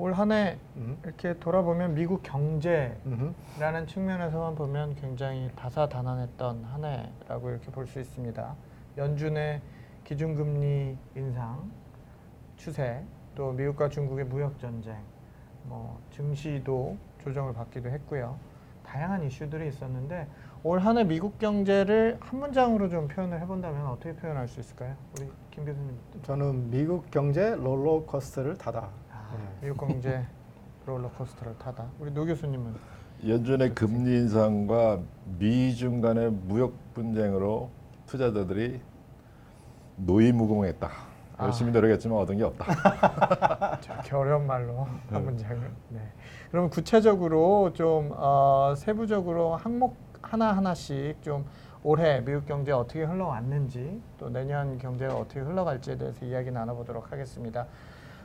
올 한해 음. 이렇게 돌아보면 미국 경제라는 음흠. 측면에서만 보면 굉장히 다사다난했던 한 해라고 이렇게 볼 수 있습니다. 연준의 기준금리 인상 추세, 또 미국과 중국의 무역 전쟁, 뭐 증시도 조정을 받기도 했고요. 다양한 이슈들이 있었는데 올 한 해 미국 경제를 한 문장으로 좀 표현을 해본다면 어떻게 표현할 수 있을까요? 우리 김 교수님. 저는 미국 경제 롤러코스터를 타다. 아, 네. 미국 경제 롤러코스터를 타다. 우리 노 교수님은 연준의 금리 인상과 미중 간의 무역 분쟁으로 투자자들이 노이무공했다. 아. 열심히 노력했지만 얻은 게 없다. 저렇게 어려운 말로 한 문장을. 네. 그러면 구체적으로 좀 어, 세부적으로 항목 하나 하나씩 좀 올해 미국 경제 어떻게 흘러왔는지 또 내년 경제가 어떻게 흘러갈지에 대해서 이야기 나눠보도록 하겠습니다.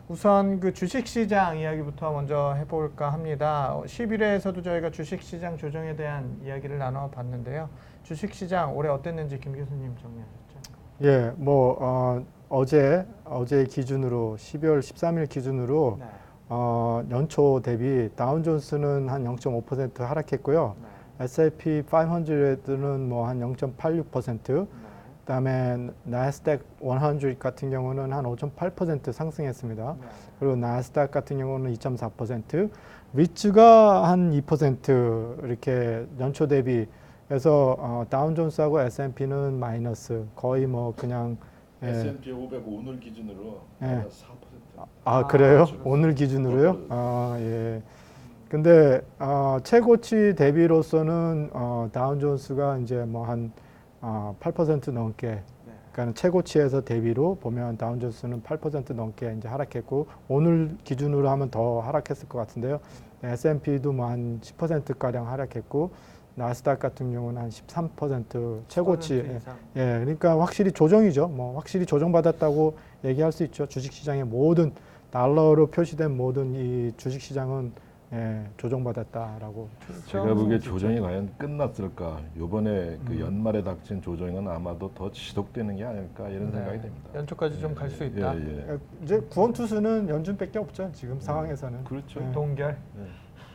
우선 그 주식시장 이야기부터 먼저 해볼까 합니다. 11회에서도 저희가 주식시장 조정에 대한 이야기를 나눠봤는데요. 주식시장 올해 어땠는지 김 교수님 정리하셨죠? 예, 뭐 어, 어제 어제 기준으로 12월 13일 기준으로 네. 어, 연초 대비 다운존스는 한 0.5% 하락했고요. S&P 500는 뭐한 0.86%, 그다음에 나스닥 100 같은 경우는 한 5.8% 상승했습니다. 그리고 나스닥 같은 경우는 2.4%, 위츠가 한 2% 이렇게 연초 대비 해서 어, 다운존스하고 S&P는 마이너스 거의 뭐 그냥 예. S&P 500 오늘 기준으로 예. 4%. 아, 아, 그래요? 그렇습니다. 오늘 기준으로요? 아 예. 근데 어, 최고치 대비로서는 어, 다운존스가 이제 뭐한 어, 8% 넘게 그러니까 최고치에서 대비로 보면 다운존스는 8% 넘게 이제 하락했고 오늘 기준으로 하면 더 하락했을 것 같은데요. S&P도 뭐 한 10% 가량 하락했고 나스닥 같은 경우는 한 13% 최고치. 10% 예. 예, 그러니까 확실히 조정이죠. 뭐 확실히 조정받았다고 얘기할 수 있죠. 주식시장의 모든 달러로 표시된 모든 이 주식시장은 예, 조정받았다라고. 제가 보기에 조정이 과연 끝났을까? 요번에 그 음. 연말에 닥친 조정은 아마도 더 지속되는 게 아닐까 이런 네. 생각이 됩니다. 연초까지 좀 갈수 예, 있다. 예, 예. 예, 이제 구원 투수는 연준밖에 없죠. 지금 상황에서는. 그렇죠. 예. 동결. 네.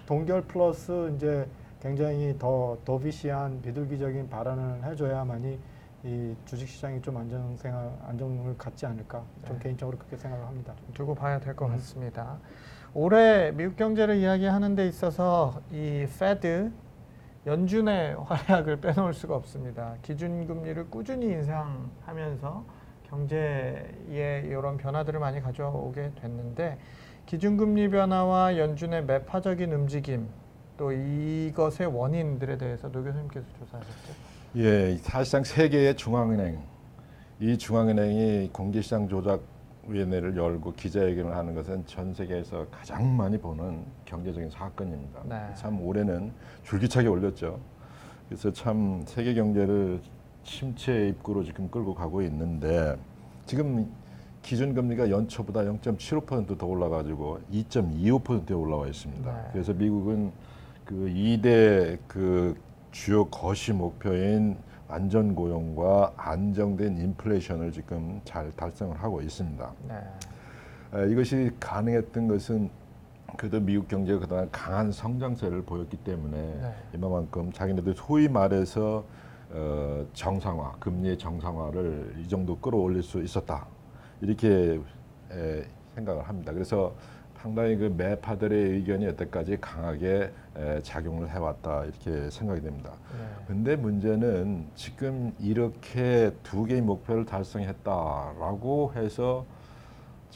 동결 플러스 이제 굉장히 더 도비시한 비둘기적인 발언을 해줘야만이 이 주식시장이 좀 안정 생활 안정을 갖지 않을까. 좀 네. 개인적으로 그렇게 생각을 합니다. 두고 봐야 될것 음. 같습니다. 올해 미국 경제를 이야기하는 데 있어서 이 페드 연준의 활약을 빼놓을 수가 없습니다. 기준금리를 꾸준히 인상하면서 경제에 이런 변화들을 많이 가져오게 됐는데 기준금리 변화와 연준의 매파적인 움직임 또 이것의 원인들에 대해서 노 교수님께서 조사하셨죠. 예, 사실상 세계의 중앙은행, 이 중앙은행이 공개시장 조작 위원회를 열고 기자회견을 하는 것은 전 세계에서 가장 많이 보는 경제적인 사건입니다. 네. 참 올해는 줄기차게 올렸죠. 그래서 참 세계 경제를 침체 입구로 지금 끌고 가고 있는데 지금 기준 금리가 연초보다 0.75%더 올라가지고 2.25%에 올라와 있습니다. 네. 그래서 미국은 그 2대 그 주요 거시 목표인 안전 고용과 안정된 인플레이션을 지금 잘 달성을 하고 있습니다. 네. 에, 이것이 가능했던 것은 그래도 미국 경제가 그동안 강한 성장세를 보였기 때문에 네. 이만큼 자기네들 소위 말해서 어, 정상화, 금리의 정상화를 이 정도 끌어올릴 수 있었다 이렇게 에, 생각을 합니다. 그래서 상당히 그 매파들의 의견이 여태까지 강하게 에, 작용을 해왔다 이렇게 생각이 됩니다. 네. 근데 문제는 지금 이렇게 두 개의 목표를 달성했다라고 해서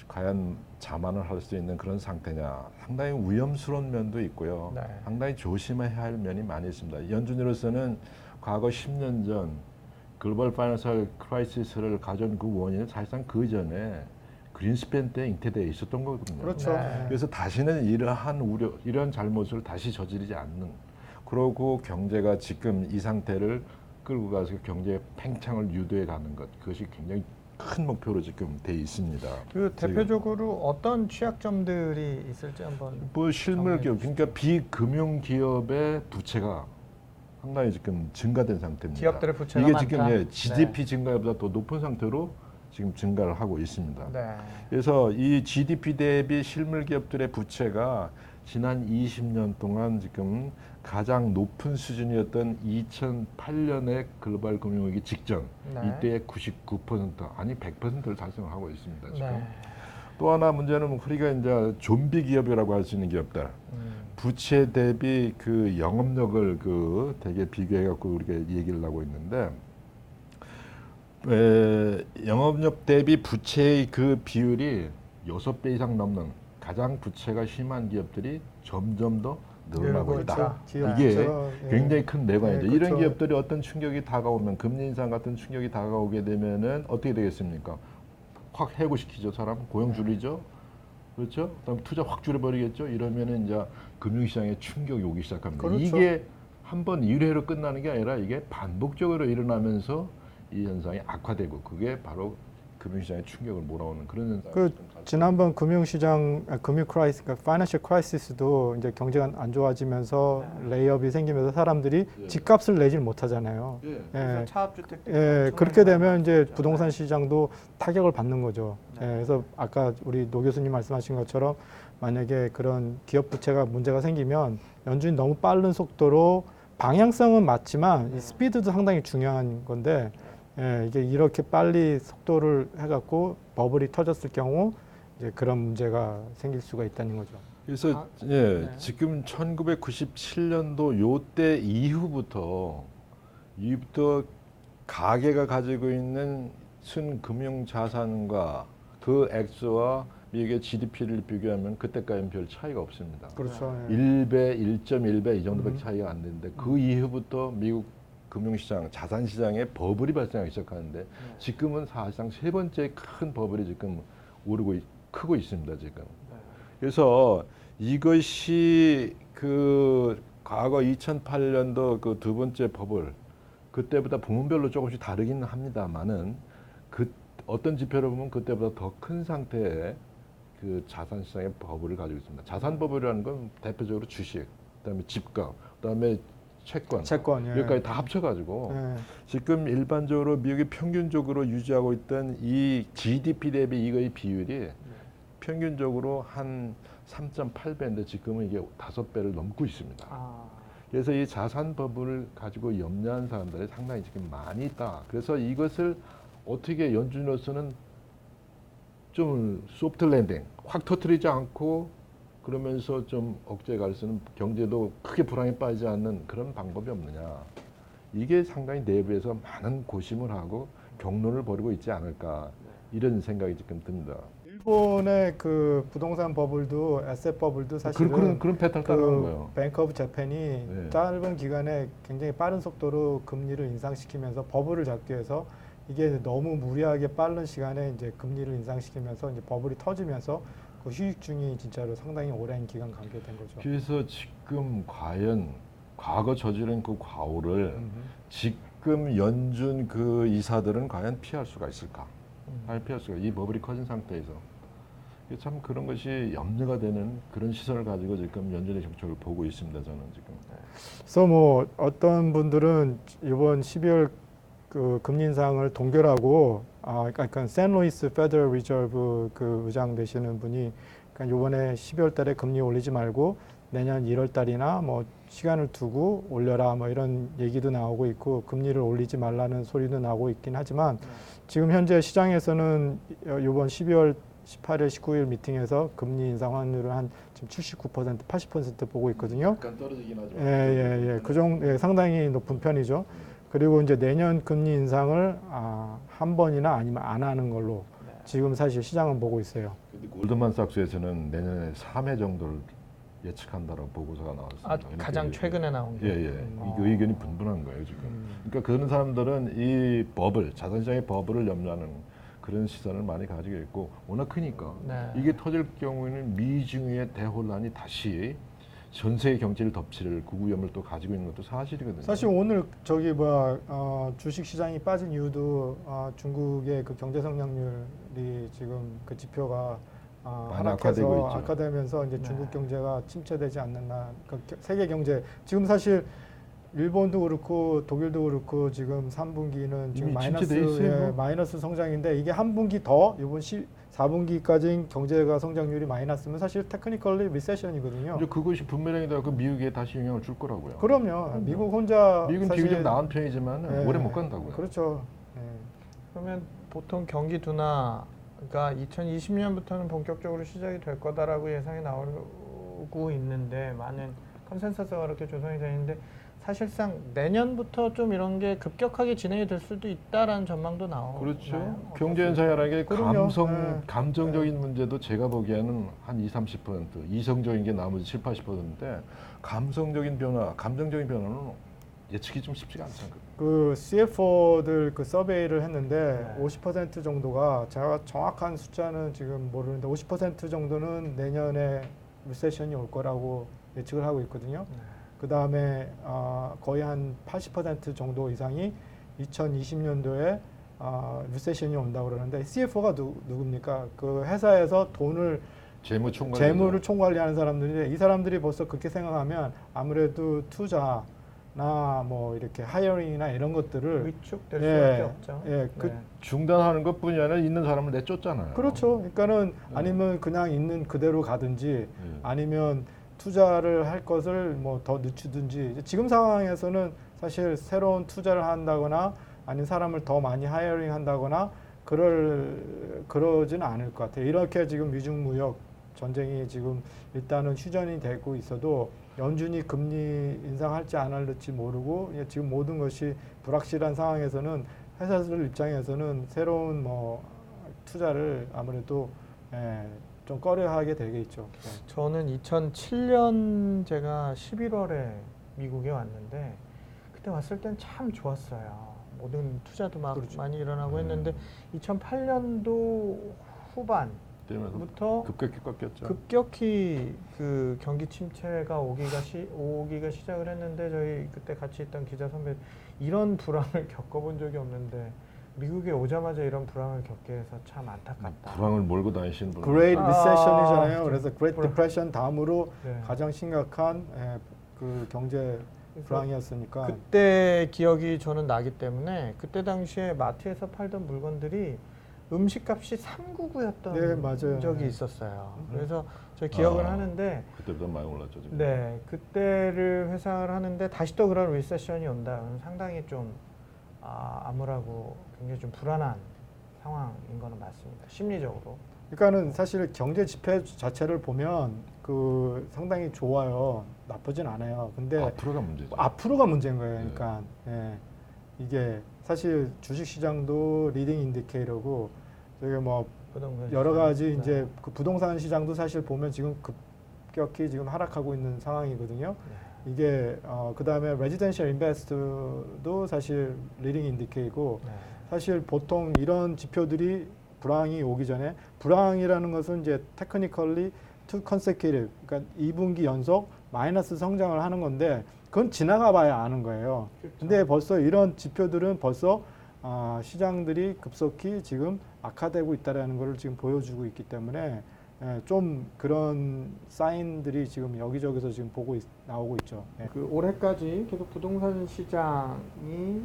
과연 자만을 할 수 있는 그런 상태냐 상당히 위험스러운 면도 있고요. 네. 상당히 조심해야 할 면이 많이 있습니다. 연준으로서는 과거 10년 전 글로벌 파이낸셜 크라이시스를 가져온 그 원인은 사실상 그 전에 그린스팬 때 잉태되어 있었던 거거든요. 그렇죠. 네. 그래서 다시는 이러한 우려, 이러한 잘못을 다시 저지르지 않는. 그러고 경제가 지금 이 상태를 끌고 가서 경제의 팽창을 유도해 가는 것. 그것이 굉장히 큰 목표로 지금 돼 있습니다. 그. 대표적으로 어떤 취약점들이 있을지 한번 뭐 실물 기업, 그러니까 비금융 기업의 부채가 상당히 지금 증가된 상태입니다. 기업들의 부채가 이게 많다. 지금 예, 네. GDP 증가보다 더 높은 상태로 지금 증가를 하고 있습니다. 네. 그래서 이 GDP 대비 실물 기업들의 부채가 지난 20년 동안 지금 가장 높은 수준이었던 2008년의 글로벌 금융위기 직전 네. 이때의 99% 아니 100%를 달성하고 있습니다. 지금 네. 또 하나 문제는 우리가 이제 좀비 기업이라고 할 수 있는 기업들 음. 부채 대비 그 영업력을 그 되게 비교해 갖고 우리가 얘기를 하고 있는데 에, 영업력 대비 부채의 그 비율이 여섯 배 이상 넘는 가장 부채가 심한 기업들이 점점 더 늘어나고 늘고 있다. 기업 이게 예. 굉장히 큰 내관이죠. 네, 이런 그렇죠. 기업들이 어떤 충격이 다가오면 금리 인상 같은 충격이 다가오게 되면은 어떻게 되겠습니까? 확 해고시키죠 사람 고용 줄이죠 그렇죠 그다음 투자 확 줄여버리겠죠 이러면은 이제 금융시장에 충격이 오기 시작합니다 그렇죠. 이게 한 번 일회로 끝나는 게 아니라 이게 반복적으로 일어나면서 이 현상이 악화되고 그게 바로 금융시장에 충격을 몰아오는 그런 현상 그 지난번 금융시장 아, 금융 크라이스, 그러니까 파이낸셜 크라이시스도 이제 경제가 안 좋아지면서 레이업이 생기면서 사람들이 예. 집값을 내질 못하잖아요. 예. 예. 차압주택 예, 그렇게 되면 이제 부동산 시장도 타격을 받는 거죠. 예, 그래서 아까 우리 노 교수님 말씀하신 것처럼 만약에 그런 기업 부채가 문제가 생기면 연준이 너무 빠른 속도로 방향성은 맞지만 이 스피드도 상당히 중요한 건데 예, 이게 이렇게 빨리 속도를 해갖고 버블이 터졌을 경우 이제 그런 문제가 생길 수가 있다는 거죠. 그래서 아, 예, 네. 지금 1997년도 요때 이후부터 이부터 가계가 가지고 있는 순금융 자산과 그 액수와 미국의 GDP를 비교하면 그때까지는 별 차이가 없습니다. 그렇죠. 예. 1배, 1.1배 이 정도밖에 음. 차이가 안 되는데 그 이후부터 미국 금융시장, 자산시장에 버블이 발생하기 시작하는데 지금은 사실상 세 번째 큰 버블이 지금 오르고 있- 크고 있습니다 지금. 그래서 이것이 그 과거 2008년도 그 두 번째 버블 그때보다 부문별로 조금씩 다르기는 합니다만은 그 어떤 지표를 보면 그때보다 더 큰 상태의 그 자산 시장의 버블을 가지고 있습니다. 자산 버블이라는 건 대표적으로 주식, 그다음에 집값, 그다음에 채권, 채권. 예. 여기까지 다 합쳐가지고 예. 지금 일반적으로 미국이 평균적으로 유지하고 있던 이 GDP 대비 이거의 비율이 평균적으로 한 3.8배인데 지금은 이게 다섯 배를 넘고 있습니다. 아, 그래서 이 자산 버블을 가지고 염려한 사람들이 상당히 지금 많이 있다. 그래서 이것을 어떻게 연준으로서는 좀 소프트 랜딩, 확 터트리지 않고 그러면서 좀 억제 갈 수는 경제도 크게 불황에 빠지지 않는 그런 방법이 없느냐. 이게 상당히 내부에서 많은 고심을 하고 경론을 벌이고 있지 않을까 이런 생각이 지금 듭니다. 일본의 그 부동산 버블도 에셋 버블도 사실은 그런 그런 패턴 따라가는 그 거예요. 뱅크 오브 재팬이 네. 짧은 기간에 굉장히 빠른 속도로 금리를 인상시키면서 버블을 잡기 위해서 이게 너무 무리하게 빠른 시간에 이제 금리를 인상시키면서 이제 버블이 터지면서 그 휴익증이 진짜로 상당히 오랜 기간 가게 된 거죠. 그래서 지금 과연 과거 저지른 그 과오를 지금 연준 그 이사들은 과연 피할 수가 있을까? 과연 피할 수가 이 버블이 커진 상태에서 참 그런 것이 염려가 되는 그런 시선을 가지고 지금 연준의 정책을 보고 있습니다. 저는 지금. 그래서 뭐 어떤 분들은 이번 12월 그 금리 인상을 동결하고 아 그러니까 샌루이스 페더럴 리저브 그 의장 되시는 분이 그러니까 이번에 12월 달에 금리 올리지 말고 내년 1월 달이나 뭐 시간을 두고 올려라 뭐 이런 얘기도 나오고 있고 금리를 올리지 말라는 소리도 나오고 있긴 하지만 지금 현재 시장에서는 이번 12월 18일, 19일 미팅에서 금리 인상 확률을 한 지금 79%, 80% 보고 있거든요. 약간 떨어지긴 하죠. 예, 예, 예. 그 정도 예, 상당히 높은 편이죠. 그리고 이제 내년 금리 인상을 아, 한 번이나 아니면 안 하는 걸로 지금 사실 시장은 보고 있어요. 근데 골드만삭스에서는 내년에 3회 정도를 예측한다는 보고서가 나왔습니다. 아, 이렇게 가장. 최근에 나온 게. 예, 예. 음. 이 의견이 분분한 거예요, 지금. 그러니까 그런 사람들은 이 버블, 자산시장의 버블을 염려하는 그런 시선을 많이 가지고 있고 워낙 크니까 네. 이게 터질 경우에는 미중의 대혼란이 다시 전 세계 경제를 덮칠 구구염을 또 가지고 있는 것도 사실이거든요. 사실 오늘 저기 뭐야 어, 주식 시장이 빠진 이유도 어, 중국의 그 경제 성장률이 지금 그 지표가 어, 하락해서. 악화되면서 이제 네. 중국 경제가 침체되지 않는다. 그 겨- 세계 경제 지금 사실 일본도 그렇고 독일도 그렇고 지금 3분기는 지금 마이너스 예? 마이너스 성장인데 이게 한 분기 더 이번 4분기까지 경제가 성장률이 마이너스면 사실 테크니컬리 리세션이거든요. 이제 그것이 분명히다 그 미국에 다시 영향을 줄 거라고요. 그럼요. 미국 혼자 미국은 사실- 비교적 나은 편이지만 예, 오래 못 간다고요. 그렇죠. 예. 그러면 보통 경기 둔화가 2020년부터는 본격적으로 시작이 될 거다라고 예상이 나오고 있는데 많은 컨센서스가 그렇게 조성이 되어 있는데 사실상 내년부터 좀 이런 게 급격하게 진행이 될 수도 있다라는 전망도 나오고 그렇죠. 경제 현상이라는 게 그럼요. 감성 예. 감정적인 문제도 제가 보기에는 한 2, 30%, 이성적인 게 나머지 7, 80%인데 감성적인 변화, 감정적인 변화는 예측이 좀 쉽지가 않잖아요. 그 CFO들 그 서베이를 했는데 네. 50% 정도가 제가 정확한 숫자는 지금 모르는데 50% 정도는 내년에 리세션이 올 거라고 예측을 하고 있거든요. 네. 그 다음에 어, 거의 한 80% 정도 이상이 2020년도에 어, 리세션이 온다고 그러는데 CFO가 누, 누굽니까? 그 회사에서 돈을 재무 총괄 재무를 총관리하는 사람들인데 이 사람들이 벌써 그렇게 생각하면 아무래도 투자 나 뭐 이렇게 하이어링이나 이런 것들을 위축될 예, 수밖에 없죠. 예, 그- 네. 중단하는 것뿐이 아니라 있는 사람을 내쫓잖아요. 그렇죠. 그러니까는 네. 아니면 그냥 있는 그대로 가든지 예. 아니면 투자를 할 것을 뭐 더 늦추든지 이제 지금 상황에서는 사실 새로운 투자를 한다거나 아니면 사람을 더 많이 하이어링 한다거나 그럴 그러지는 않을 것 같아요. 이렇게 지금 미중 무역 전쟁이 지금 일단은 휴전이 되고 있어도 연준이 금리 인상할지 안 할지 모르고 이게 지금 모든 것이 불확실한 상황에서는 회사들 입장에서는 새로운 뭐 투자를 아무래도 예, 좀 꺼려하게 되겠죠. 예. 저는 2007년 제가 11월에 미국에 왔는데 그때 왔을 땐 참 좋았어요. 모든 투자도 막 그렇죠. 많이 일어나고 음. 했는데 2008년도 후반부터 급격히 꺾였죠. 급격히 그 경기 침체가 오기가 시, 오기가 시작을 했는데 저희 그때 같이 있던 기자 선배 이런 불황을 겪어본 적이 없는데 미국에 오자마자 이런 불황을 겪게 해서 참 안타깝다. 불황을 몰고 다니시는 분. Great 아, Recession이잖아요. 좀 그래서 Great Depression 다음으로 네. 가장 심각한 예, 그 경제 불황이었으니까 그때 기억이 저는 나기 때문에 그때 당시에 마트에서 팔던 물건들이 음식값이 399였던 네, 맞아요. 적이 네. 있었어요. 음. 그래서 저 기억을 아. 하는데 그때보다 많이 올랐죠 지금. 네 그때를 회상을 하는데 다시 또 그런 리세션이 온다. 상당히 좀 아, 암울하고 굉장히 좀 불안한 상황인 거는 맞습니다. 심리적으로. 그러니까는 사실 경제 지표 자체를 보면 그 상당히 좋아요. 나쁘진 않아요. 근데 앞으로가 문제죠. 앞으로가 문제인 거예요. 그러니까 예, 이게 사실 주식 시장도 리딩 인디케이터고 저게 뭐 부동산 여러 시장. 가지 네. 이제 그 부동산 시장도 사실 보면 지금 급격히 지금 하락하고 있는 상황이거든요. 네. 이게 어, 그다음에 레지던셜 인베스트도 사실 리딩 인디케이고 네. 사실 보통 이런 지표들이 불황이 오기 전에 불황이라는 것은 이제 테크니컬리 투 컨세큐티브 그러니까 2분기 연속 마이너스 성장을 하는 건데 그건 지나가 봐야 아는 거예요. 그렇죠. 근데 벌써 이런 지표들은 벌써 아, 시장들이 급속히 지금 악화되고 있다라는 것을 지금 보여주고 있기 때문에 예, 좀 그런 사인들이 지금 여기저기서 지금 보고 있- 나오고 있죠. 예. 그 올해까지 계속 부동산 시장이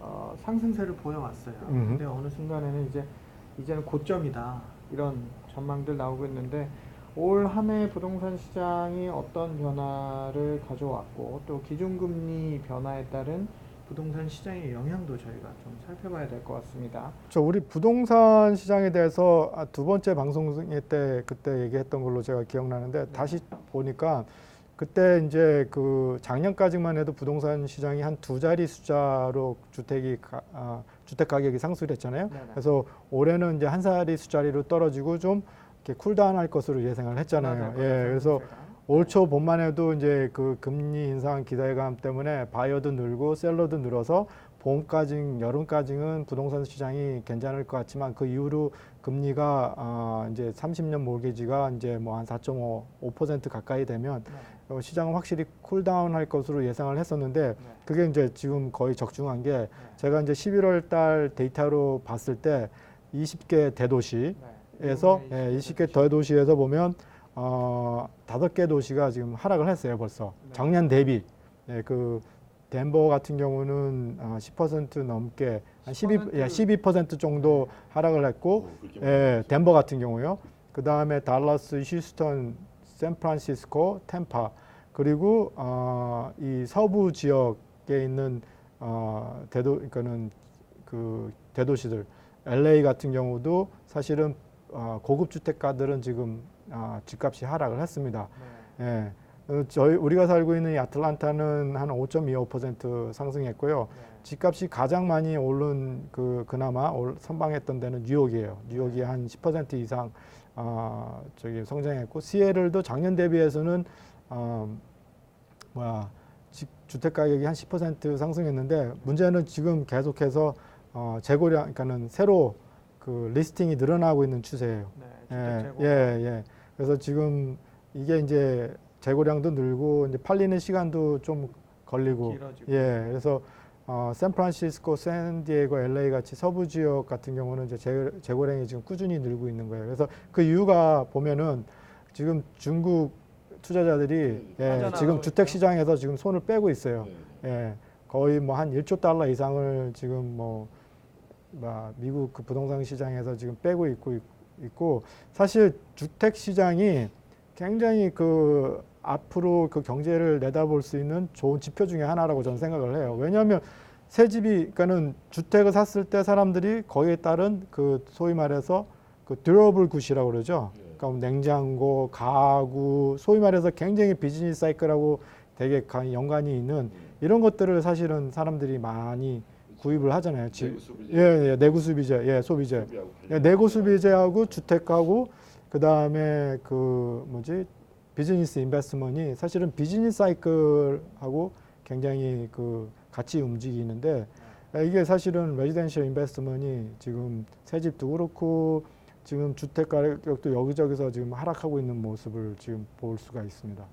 어, 상승세를 보여왔어요. 음흠. 근데 어느 순간에는 이제 이제는 고점이다 이런 전망들 나오고 있는데 올 한해 부동산 시장이 어떤 변화를 가져왔고 또 기준금리 변화에 따른 부동산 시장의 영향도 저희가 좀 살펴봐야 될 것 같습니다. 저 우리 부동산 시장에 대해서 아, 두 번째 방송 때 그때 얘기했던 걸로 제가 기억나는데 다시 보니까 그때 이제 그 작년까지만 해도 부동산 시장이 한 두 자리 숫자로 주택이 가, 아, 주택 가격이 상승했잖아요. 네네. 그래서 올해는 이제 한 자리 숫자리로 떨어지고 좀 이렇게 쿨다운할 것으로 예상을 했잖아요. 예, 그래서 올 초 봄만 해도 이제 그 금리 인상 기대감 때문에 바이어도 늘고 셀러도 늘어서 봄까지 여름까지는 부동산 시장이 괜찮을 것 같지만 그 이후로 금리가 아 이제 30년 몰개지가 이제 뭐 한 4.5% 가까이 되면 네. 어, 시장은 확실히 쿨다운 할 것으로 예상을 했었는데 네. 그게 이제 지금 거의 적중한 게 네. 제가 이제 11월 달 데이터로 봤을 때 20개 대도시 네. 에서 일본의 예, 20개 더 도시에서 보면 어 다섯 개 도시가 지금 하락을 했어요 벌써. 네. 작년 대비. 예, 그 덴버 같은 경우는 아, 10% 넘게 한 12, 10% 예, 12% 정도 하락을 했고 예, 덴버 같은 경우요. 그 다음에 달라스, 휴스턴, 샌프란시스코, 템파. 그리고 어, 이 서부 지역에 있는 어, 대도 그러니까는 그 대도시들. LA 같은 경우도 사실은 어, 고급 주택가들은 지금 아, 집값이 하락을 했습니다. 예. 어, 저희 우리가 살고 있는 이 아틀란타는 한 5.25% 상승했고요. 집값이 가장 많이 오른 그 그나마 올, 선방했던 데는 뉴욕이에요. 뉴욕이 한10% 이상 아 저기 성장했고 시애틀도 작년 대비해서는 어, 뭐야 지- 주택 가격이 한 10% 상승했는데 문제는 지금 계속해서 어, 재고량 그러니까는 새로 그 리스팅이 늘어나고 있는 추세예요. 네, 예. 예, 예. 그래서 지금 이게 이제 재고량도 늘고 이제 팔리는 시간도 좀 걸리고 길어지고. 예, 그래서 어, 샌프란시스코, 샌디에고, LA 같이 서부 지역 같은 경우는 이제 재, 재고량이 지금 꾸준히 늘고 있는 거예요. 그래서 그 이유가 보면은 지금 중국 투자자들이 예, 지금. 주택 시장에서 지금 손을 빼고 있어요. 네. 예, 거의 뭐 한 1조 달러 이상을 지금 뭐, 뭐 미국 그 부동산 시장에서 지금 빼고 있고 있고 사실 주택 시장이 굉장히 그 앞으로 그 경제를 내다볼 수 있는 좋은 지표 중에 하나라고 저는 생각을 해요. 왜냐하면 새 집이 그러니까는 주택을 샀을 때 사람들이 거기에 따른 그 소위 말해서 그 듀러블 굿이라고 그러죠. 그러니까 뭐 냉장고, 가구, 소위 말해서 굉장히 비즈니스 사이클하고 되게 가- 연관이 있는 이런 것들을 사실은 사람들이 많이 구입을 하잖아요. 집, 예, 예, 내구 소비재, 예, 소비재. 예, 내고 소비재하고 주택 가구 그다음에 그 뭐지 비즈니스 인베스트먼이 사실은 비즈니스 사이클하고 굉장히 그 같이 움직이는데 예, 이게 사실은 레지던셜 인베스트먼이 지금 새 집도 그렇고 지금 주택 가격도 여기저기서 지금 하락하고 있는 모습을 지금 볼 수가 있습니다.